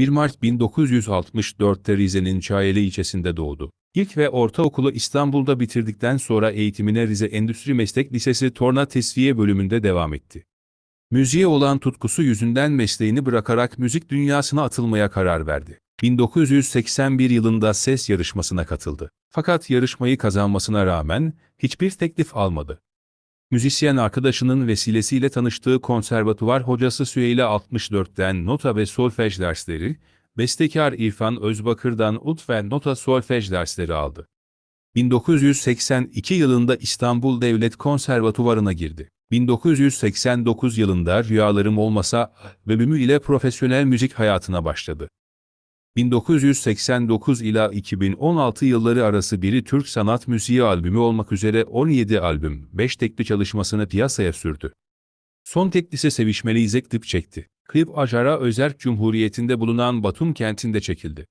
1 Mart 1964'te Rize'nin Çayeli ilçesinde doğdu. İlk ve ortaokulu İstanbul'da bitirdikten sonra eğitimine Rize Endüstri Meslek Lisesi Torna Tesviye bölümünde devam etti. Müziğe olan tutkusu yüzünden mesleğini bırakarak müzik dünyasına atılmaya karar verdi. 1981 yılında ses yarışmasına katıldı. Fakat yarışmayı kazanmasına rağmen hiçbir teklif almadı. Müzisyen arkadaşının vesilesiyle tanıştığı konservatuvar hocası Süheyla 64'ten nota ve solfej dersleri, bestekar İrfan Özbakır'dan ut ve nota solfej dersleri aldı. 1982 yılında İstanbul Devlet Konservatuvarı'na girdi. 1989 yılında Rüyalarım Olmasa bölümü ile profesyonel müzik hayatına başladı. 1989 ila 2016 yılları arası biri Türk sanat müziği albümü olmak üzere 17 albüm, 5 tekli çalışmasını piyasaya sürdü. Son teklisi Sevişmeli İzek Tıp çekti. Klip Acara Özerk Cumhuriyeti'nde bulunan Batum kentinde çekildi.